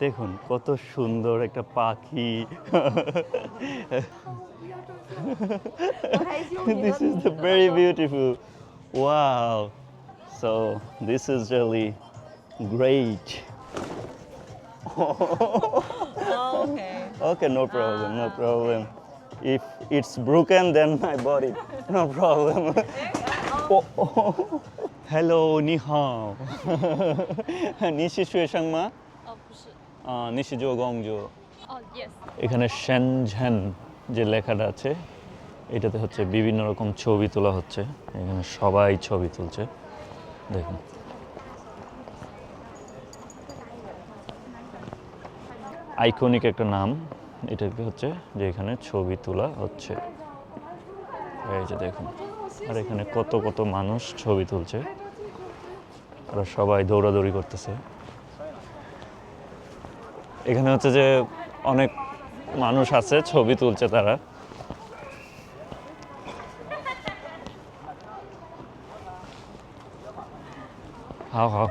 দেখুন কত সুন্দর একটা পাখি। This is the very beautiful. Wow. So this is really great. Okay okay no problem no problem. If it's broken then i bought it no problem. Oh, oh. hello nihao. Ni shi shui ma নিশিজো গংজো। oh, এখানে শ্যানঝ্যান যে লেখাটা আছে এটাতে হচ্ছে বিভিন্ন রকম ছবি তোলা হচ্ছে। এখানে সবাই ছবি তুলছে। দেখুন। আইকনিক একটা নাম। এটাকে হচ্ছে যে এখানে ছবি তোলা হচ্ছে। এই যে দেখুন। আর এখানে কত কত মানুষ ছবি তুলছে। তারা সবাই দৌড়াদৌড়ি করতেছে। এখানে হচ্ছে যে অনেক মানুষ আছে, ছবি তুলছে তারা। হাও হাও।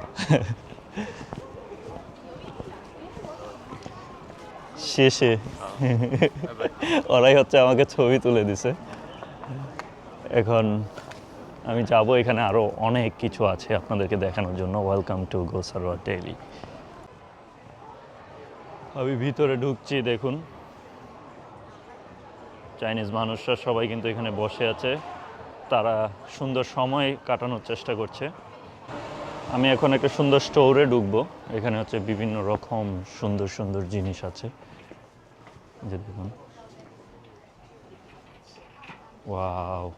শেষে। ওরাই হচ্ছে আমাকে ছবি তুলে দিছে। এখন আমি যাব, এখানে আরও অনেক কিছু আছে আপনাদেরকে দেখানোর জন্য। ওয়েলকাম টু গোসারোয়া ডেইলি আমি ভিতরে ঢুকছি, দেখুন। চাইনিজ মানুষরা সবাই কিন্তু এখানে বসে আছে। তারা সুন্দর সময় কাটানোর চেষ্টা করছে। আমি এখন একটা সুন্দর স্টোরে ঢুকবো। এখানে হচ্ছে বিভিন্ন রকম সুন্দর সুন্দর জিনিস আছে। দেখুন। ওয়াও।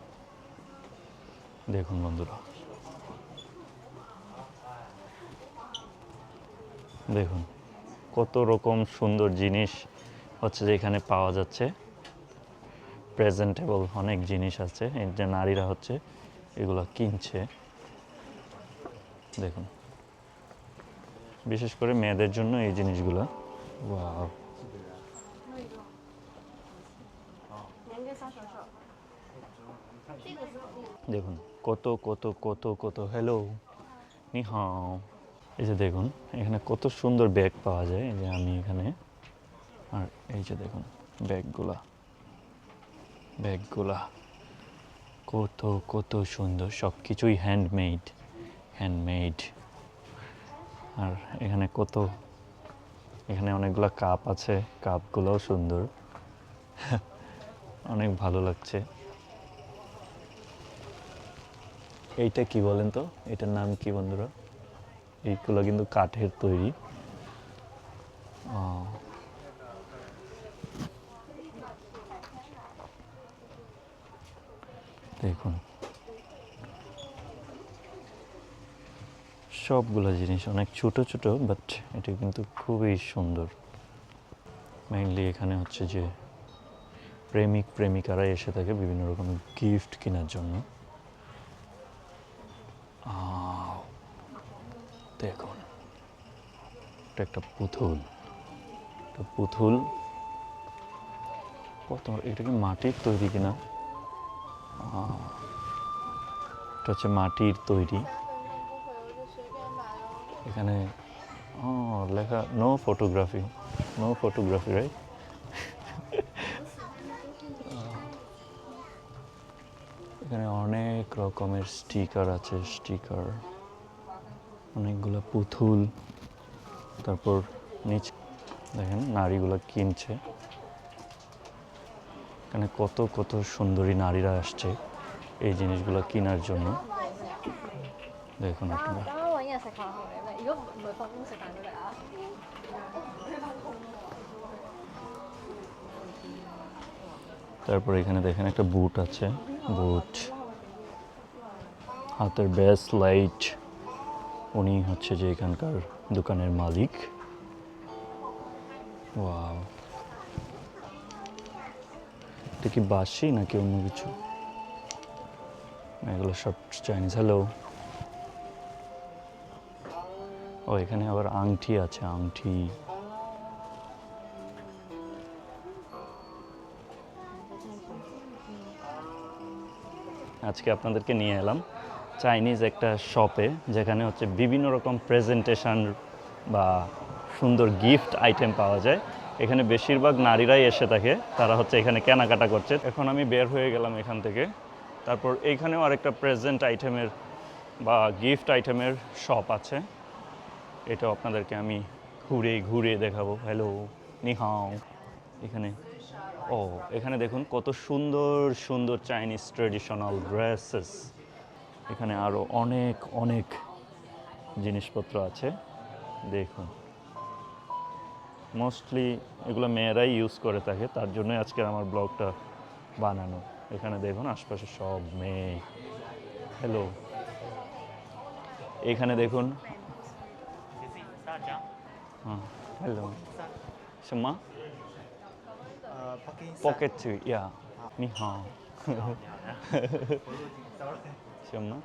দেখুন বন্ধুরা। দেখুন। কত রকম সুন্দর জিনিস হচ্ছে যে এখানে পাওয়া যাচ্ছে। প্রেজেন্টেবল অনেক জিনিস আছে যে নারীরা হচ্ছে এগুলো কিনছে। দেখুন। বিশেষ করে মেয়েদের জন্য এই জিনিসগুলো. দেখুন, কত কত কত কত হ্যালো নি হাও এই যে দেখুন, এখানে কত সুন্দর ব্যাগ পাওয়া যায় এই যে আমি এখানে। আর এই যে দেখুন ব্যাগগুলা ব্যাগগুলা কত কত সুন্দর সব কিছুই হ্যান্ডমেড হ্যান্ডমেড আর এখানে কত, এখানে অনেকগুলো কাপ আছে কাপগুলোও সুন্দর। অনেক ভালো লাগছে। এইটা কি বলেন তো? এটার নাম কি বন্ধুরা? এইগুলো কিন্তু কাঠের তৈরি। দেখুন। সবগুলো জিনিস অনেক ছোট ছোট বাট এটা কিন্তু খুবই সুন্দর। মেইনলি এখানে হচ্ছে যে প্রেমিক প্রেমিকারা এসে থাকে বিভিন্ন রকম গিফট কেনার জন্য। দেখুন এটা একটা পুতুল। একটা পুতুল। কত এটা কি মাটির তৈরি কিনা? এটা হচ্ছে মাটির তৈরি। এখানে লেখা no photography no photography right এখানে অনেক রকমের স্টিকার আছে স্টিকার অনেকগুলো পুতুল, তারপর নিচ দেখেন নারীগুলো কিনছে। এখানে কত কত সুন্দরী নারীরা আসছে এই জিনিসগুলো কেনার জন্য। দেখুন আপনারা। তারপর এখানে দেখেন একটা বুট আছে, বুট। হাতের ব্যাস লাইট। উনি হচ্ছে যে এখানকার দোকানের মালিক। এটা কি বাসি নাকি অন্য কিছু? এগুলো সব চাইনিজ। হ্যালো ও, এখানে আবার আংটি আছে, আংটি। আজকে আপনাদেরকে নিয়ে এলাম। চাইনিজ একটা শপে যেখানে হচ্ছে বিভিন্ন রকম প্রেজেন্টেশন বা সুন্দর গিফট আইটেম পাওয়া যায়। এখানে বেশিরভাগ নারীরাই এসে থাকে, তারা হচ্ছে এখানে কেনাকাটা করছে। এখন আমি বের হয়ে গেলাম এখান থেকে। তারপর এইখানেও আরেকটা প্রেজেন্ট আইটেমের বা গিফট আইটেমের শপ আছে। এটাও আপনাদেরকে আমি ঘুরে ঘুরে দেখাবো। হ্যালো নিহাও। এখানে, ও, এখানে দেখুন কত সুন্দর সুন্দর চাইনিজ ট্রেডিশনাল ড্রেসেস এখানে আরও অনেক অনেক জিনিসপত্র আছে। দেখুন। মোস্টলি এগুলো মেয়েরাই ইউজ করে থাকে তার জন্যই আজকের আমার ব্লগটা বানানো। এখানে দেখুন আশপাশে সব মেয়ে। হ্যালো এখানে দেখুন। হ্যাঁ হ্যালো মা পকেট ইয়া নি হ্যাঁ। 好 শোনা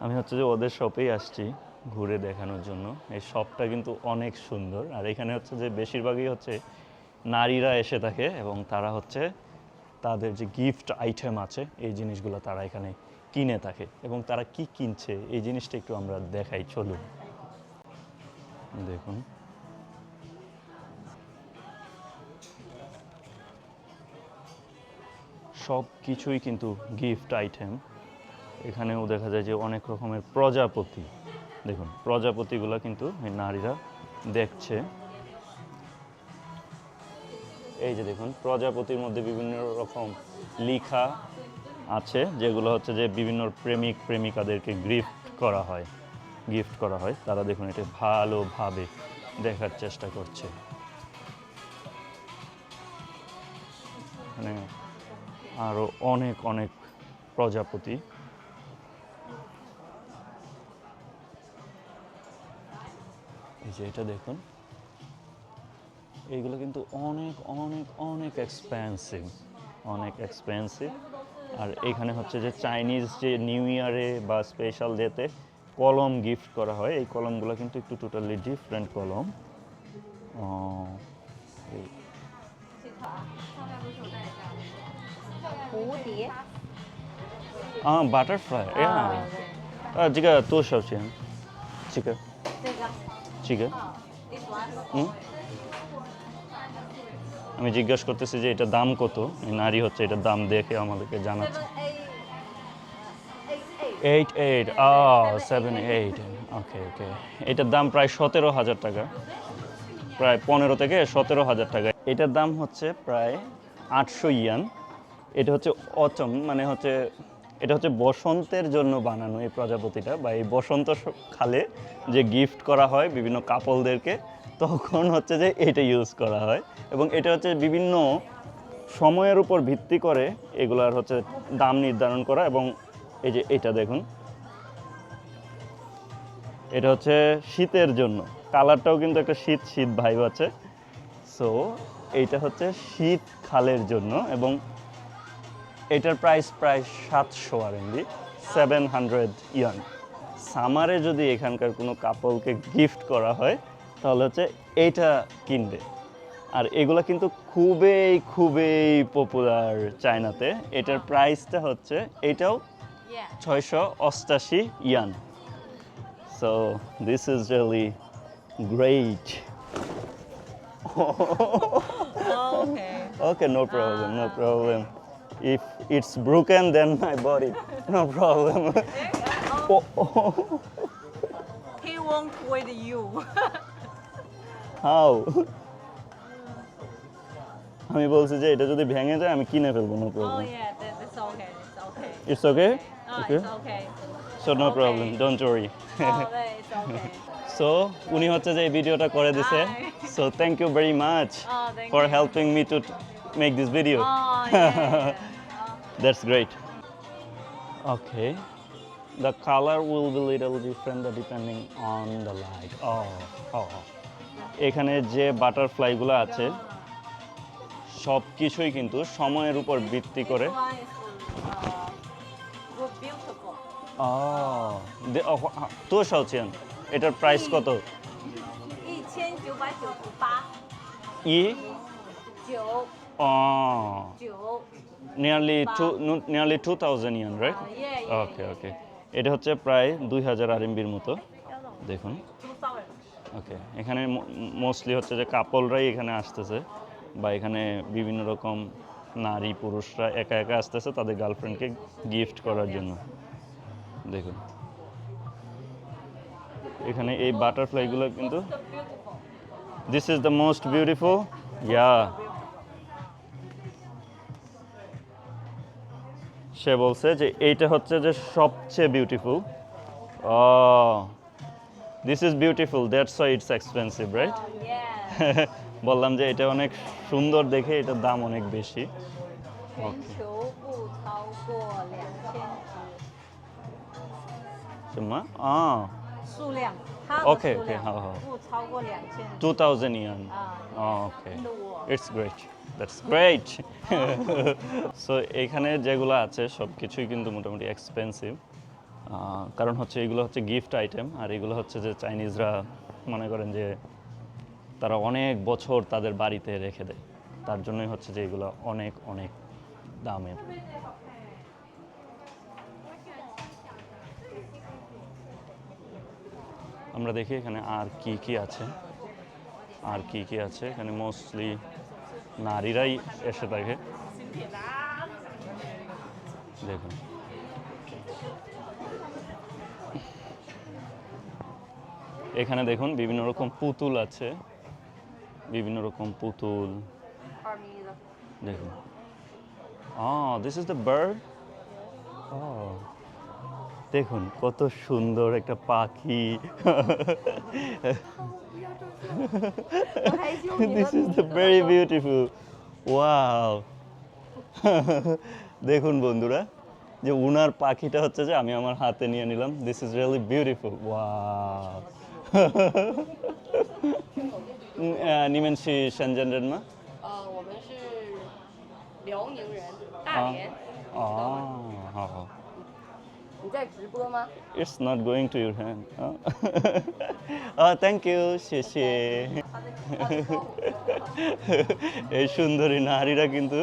আমি হচ্ছে যে ওদের শপেই আসছি ঘুরে দেখানোর জন্য। এই শপটা কিন্তু অনেক সুন্দর। আর এখানে হচ্ছে যে বেশিরভাগই হচ্ছে নারীরা এসে থাকে এবং তারা হচ্ছে তাদের যে গিফট আইটেম আছে, এই জিনিসগুলো তারা এখানে কিনে থাকে এবং তারা কি কিনছে, এই জিনিসটা একটু আমরা দেখাই। চলুন। দেখুন। সব কিছুই কিন্তু গিফট আইটেম এখানেও দেখা যায় যে অনেক রকমের প্রজাপতি। দেখুন, প্রজাপতিগুলো কিন্তু নারীরা দেখছে। এই যে দেখুন, প্রজাপতির মধ্যে বিভিন্ন রকম লেখা আছে, যেগুলো হচ্ছে যে বিভিন্ন প্রেমিক প্রেমিকাদেরকে গিফট করা হয়। গিফট করা হয়। তারা দেখুন এটা ভালোভাবে দেখার চেষ্টা করছে। মানে আরও অনেক অনেক প্রজাপতি যে এটা দেখুন এইগুলো কিন্তু অনেক অনেক অনেক এক্সপেন্সিভ অনেক এক্সপেন্সিভ আর এখানে হচ্ছে যে চাইনিজ যে নিউ ইয়ারে বা স্পেশাল ডেতে কলম গিফট করা হয় এই কলমগুলো কিন্তু একটু টোটালি ডিফারেন্ট কলম আহ, এই蝴蝶，啊，butterfly，呀，啊，这个多少钱？这个，这个， chicken. আমি জিজ্ঞাসা করতেছি যে এটা দাম কত? নারী হচ্ছে এটার দাম দেখে আমাদেরকে জানাচ্ছে। Eight eight uh seven eight okay okay এটার দাম প্রায় সতেরো হাজার টাকা। প্রায় পনেরো থেকে সতেরো হাজার টাকা। এটার দাম হচ্ছে প্রায় আটশো ইয়ান। এটা হচ্ছে অচম মানে হচ্ছে এটা হচ্ছে বসন্তের জন্য বানানো এই প্রজাপতিটা বা এই বসন্ত কালে যে গিফট করা হয় বিভিন্ন কাপলদেরকে, তখন হচ্ছে যে এটা ইউজ করা হয়। এবং এটা হচ্ছে বিভিন্ন সময়ের উপর ভিত্তি করে এগুলার হচ্ছে দাম নির্ধারণ করা এবং এই যে এটা দেখুন। এটা হচ্ছে শীতের জন্য। কালারটাও কিন্তু একটা শীত শীত ভাইব আছে। সো এইটা হচ্ছে শীতকালের জন্য এবং এটার প্রাইস প্রায় সাতশো আর আরএমবি সেভেন হান্ড্রেড ইয়ান সামারে যদি এখানকার কোনো কাপলকে গিফট করা হয় তাহলে হচ্ছে এইটা কিনবে। আর এগুলো কিন্তু খুবই খুবই পপুলার চায়নাতে এটার প্রাইসটা হচ্ছে এটাও ছয়শো অষ্টাশি yuan so this is really great. Okay, no problem, no problem. If it's broken, then my body, no problem. oh, oh, He won't with you. how? আমি বলছি যে এটা যদি ভেঙে যায় আমি কিনে ফেলবো no oh problem yeah, that, that's okay. It's okay. It's okay Oh, okay it's okay. So no problem don't worry Oh, that it's okay. So উনি হচ্ছে যে এই ভিডিওটা করে দিছে Hi. So thank you very much Oh, thank for you. Helping me to make this video Oh, yeah. yeah. That's great. Okay. The color will be little different depending on the light. Oh, oh. এখানে যে বাটারফ্লাইগুলো আছে সব কিছুই কিন্তু সময়ের উপর ভিত্তি করে তো সাউচিয়ান এটার প্রাইস কত ই ও nearly two nearly two thousand yuan right. Okay okay এটা হচ্ছে প্রায় দুই হাজার আরএমবির মতো। দেখুন। ওকে এখানে মোস্টলি হচ্ছে যে কাপলরাই এখানে আসতেছে বা এখানে বিভিন্ন রকম নারী পুরুষরা একা একা আসতেছে তাদের গার্লফ্রেন্ডকে গিফট করার জন্য। দেখুন। এখানে এই বাটারফ্লাইগুলো কিন্তু this is the most beautiful yeah সে বলছে যে এইটা হচ্ছে যে সবচেয়ে beautiful this is beautiful that's why it's expensive right বললাম যে এটা অনেক সুন্দর দেখে এটার দাম অনেক বেশি। ওকে মা 数量，它的 OK，数 OK，量好好不超过两千只2000 yuan 啊。 Oh, okay. In the world. It's great. That's great. So এখানে যেগুলো আছে সব কিছুই কিন্তু মোটামুটি এক্সপেন্সিভ কারণ হচ্ছে এগুলো হচ্ছে গিফট আইটেম আর এগুলো হচ্ছে যে চাইনিজরা মনে করেন যে তারা অনেক বছর তাদের বাড়িতে রেখে দেয় তার জন্যই হচ্ছে যে এগুলো অনেক অনেক দামের আমরা দেখি এখানে আর কি কি আছে আর কি কি আছে। এখানে মোস্টলি নারীরাই এসে থাকে। দেখুন। এখানে দেখুন বিভিন্ন রকম পুতুল আছে। বিভিন্ন রকম পুতুল। দেখুন। দিস ইজ দ্য বার্ড দেখুন কত সুন্দর একটা পাখি। This is the very beautiful wow দেখুন বন্ধুরা যে উনার পাখিটা হচ্ছে যে আমি আমার হাতে নিয়ে নিলাম। This is really beautiful wow নিমেন শি শ্যানজেন ও It's not going to your hand. Oh, oh thank you, 谢谢。এই সুন্দরী নারীরা কিন্তু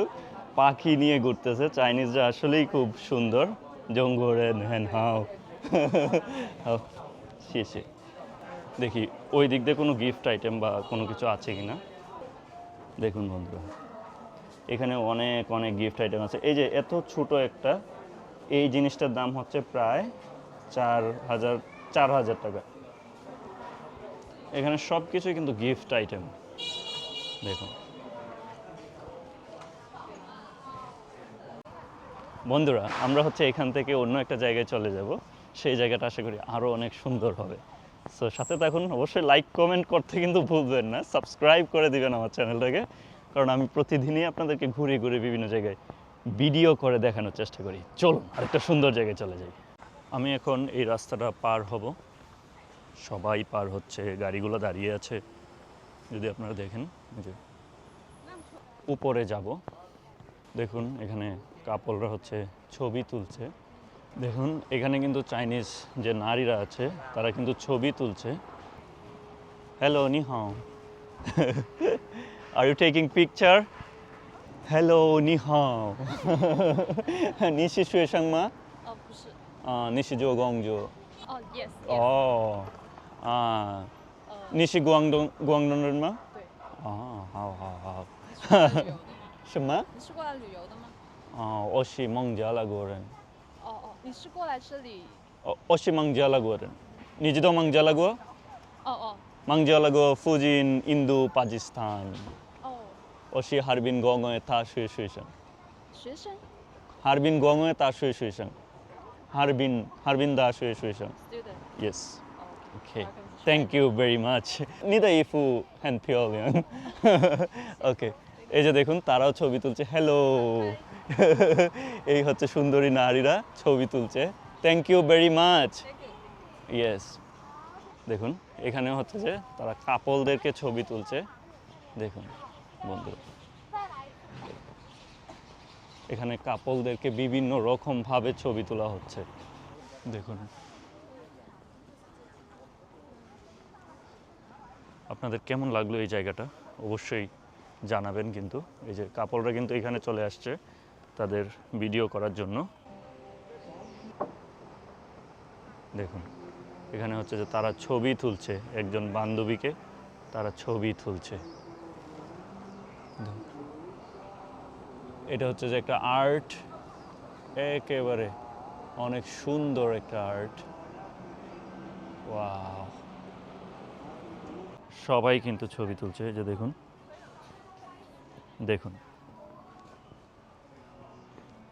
পাখি নিয়ে ঘুরতেছে। চাইনিজরা আসলেই খুব সুন্দর। জঙ্গরেন হ্যান হাও। শেষে দেখি ওই দিক দিয়ে কোনো গিফট আইটেম বা কোনো কিছু আছে কিনা? দেখুন বন্ধুরা। এখানে অনেক অনেক গিফট আইটেম আছে। এই যে এত ছোট একটা এই জিনিসটার দাম হচ্ছে প্রায় চার হাজার চার হাজার টাকা। এখানে সব কিছুই কিন্তু গিফট আইটেম দেখুন। বন্ধুরা, আমরা হচ্ছে এখান থেকে অন্য একটা জায়গায় চলে যাব। সেই জায়গাটা আশা করি আরও অনেক সুন্দর হবে। সো সাথে থাকুন। অবশ্যই লাইক কমেন্ট করতে কিন্তু ভুলবেন না। সাবস্ক্রাইব করে দিবেন আমার চ্যানেলটাকে কারণ আমি প্রতিদিনই আপনাদেরকে ঘুরে ঘুরে বিভিন্ন জায়গায় ভিডিও করে দেখানোর চেষ্টা করি। চলুন, আরেকটা সুন্দর জায়গায় চলে যাই। আমি এখন এই রাস্তাটা পার হব। সবাই পার হচ্ছে, গাড়িগুলো দাঁড়িয়ে আছে। যদি আপনারা দেখেন যে উপরে যাব। দেখুন, এখানে কাপলরা হচ্ছে, ছবি তুলছে। দেখুন, এখানে কিন্তু চাইনিজ যে নারীরা আছে, তারা কিন্তু ছবি তুলছে। হ্যালো নি হাও are you taking picture hello 你好。你是学生吗？哦不是。啊你是做工作哦 yes 哦啊。你是广东广东人吗？对。哦好好好。什么？你是过来旅游的吗？哦我是孟加拉国人。哦哦你是过来这里。哦我是孟加拉国人。你知道孟加拉国？哦哦。孟加拉国附近印度巴基斯坦。哦，我是哈尔滨广工大学学生。学生哈尔滨广工大学学生。哈尔滨哈尔滨大学学生。 student。 Yes. 哦 Okay. Welcome to Thank you very much. 你的衣服很漂亮。ওকে এই যে দেখুন তারাও ছবি তুলছে হ্যালো এই হচ্ছে সুন্দরী নারীরা ছবি তুলছে thank you very much yes দেখুন এখানে হচ্ছে যে তারা কাপলদেরকে ছবি তুলছে দেখুন বন্ধু এখানে কাপলদেরকে বিভিন্ন রকমভাবে ছবি তোলা হচ্ছে। দেখুন। আপনাদের কেমন লাগল এই জায়গাটা? অবশ্যই জানাবেন কিন্তু। এই যে কাপড়রা কিন্তু এখানে চলে আসছে তাদের ভিডিও করার জন্য। দেখুন। এখানে হচ্ছে যে তারা ছবি তুলছে। একজন বান্ধবীকে তারা ছবি তুলছে। এটা হচ্ছে যে একটা আর্ট একেবারে অনেক সুন্দর একটা আর্ট ওয়াও সবাই কিন্তু ছবি তুলছে যে দেখুন। দেখুন।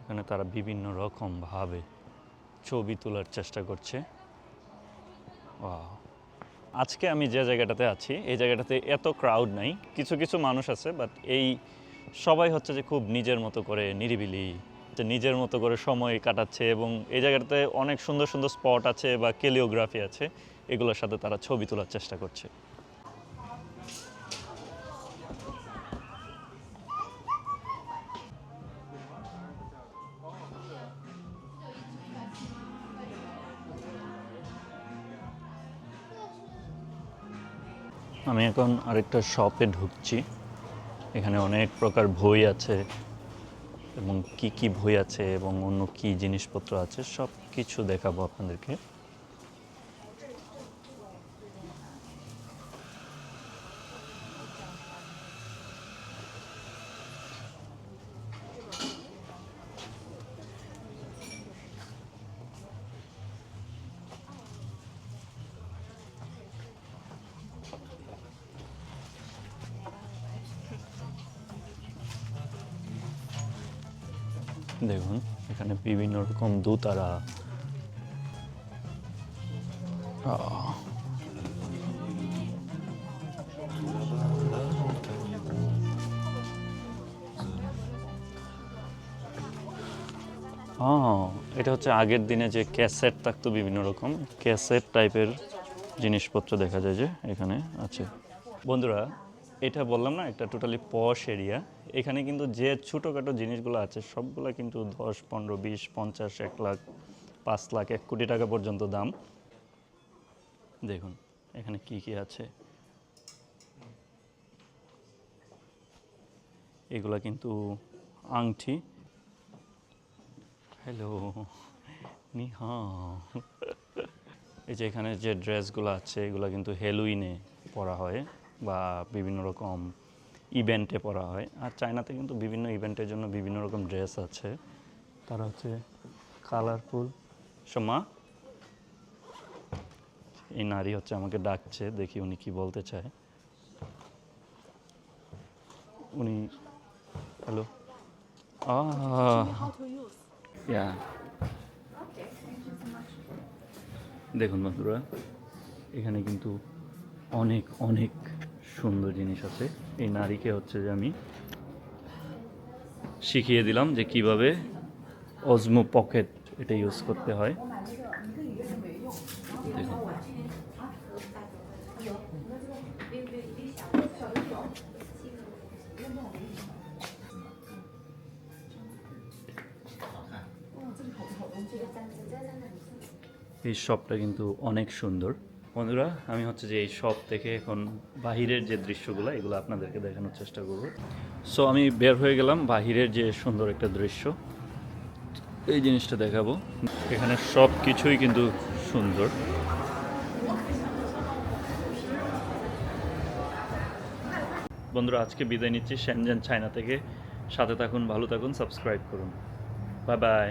এখানে তারা বিভিন্ন রকম ভাবে ছবি তোলার চেষ্টা করছে। Wow. আজকে আমি যে জায়গাটাতে আছি, এই জায়গাটাতে এত ক্রাউড নাই। কিছু কিছু মানুষ আছে বাট এই সবাই হচ্ছে যে খুব নিজের মতো করে নিরিবিলি নিজের মতো করে সময় কাটাচ্ছে এবং এই জায়গাটাতে অনেক সুন্দর সুন্দর স্পট আছে বা কেলিওগ্রাফি আছে, এগুলোর সাথে তারা ছবি তোলার চেষ্টা করছে। আমি এখন আরেকটা শপে ঢুকছি। এখানে অনেক প্রকার বই আছে এবং কি কি বই আছে এবং অন্য কি জিনিসপত্র আছে সব কিছু দেখাবো আপনাদেরকে। দেখুন, এখানে বিভিন্ন রকম দোতারা। এটা হচ্ছে আগের দিনে যে ক্যাসেট থাকতো বিভিন্ন রকম, ক্যাসেট টাইপের জিনিসপত্র দেখা যায় যে এখানে আছে। বন্ধুরা, এটা বললাম না একটা টোটালি পশ এরিয়া এখানে কিন্তু যে ছোটোখাটো জিনিসগুলো আছে, সবগুলো কিন্তু দশ, পনেরো, বিশ, পঞ্চাশ, এক লাখ, পাঁচ লাখ, এক কোটি টাকা পর্যন্ত দাম। দেখুন, এখানে কি কি আছে? এগুলা কিন্তু আংটি। হ্যালো নিহা এই যে এখানে যে ড্রেসগুলো আছে, এগুলো কিন্তু হেলুইনে পরা হয় বা বিভিন্ন রকম ইভেন্টে পরা হয়। আর চায়নাতে কিন্তু বিভিন্ন ইভেন্টের জন্য বিভিন্ন রকম ড্রেস আছে। তারা হচ্ছে কালারফুল সোমা এই নারী হচ্ছে আমাকে ডাকছে দেখি উনি কি বলতে চায়। উনি হ্যালো ইয়া দেখুন বন্ধুরা এখানে কিন্তু অনেক অনেক সুন্দর জিনিস আছে। এই নারীকে হচ্ছে যে আমি শিখিয়ে দিলাম যে কীভাবে অজমো পকেট এটা ইউজ করতে হয়। এই শপটা কিন্তু অনেক সুন্দর। বন্ধুরা, আমি হচ্ছে যে এই শপ থেকে এখন বাহিরের যে দৃশ্যগুলো, এগুলো আপনাদেরকে দেখানোর চেষ্টা করব। সো আমি বের হয়ে গেলাম বাহিরের যে সুন্দর একটা দৃশ্য। এই জিনিসটা দেখাবো। এখানে সব কিছুই কিন্তু সুন্দর। বন্ধুরা, আজকে বিদায় নিচ্ছি। শ্যানজান চায়না থেকে। সাথে থাকুন, ভালো থাকুন সাবস্ক্রাইব করুন। Bye bye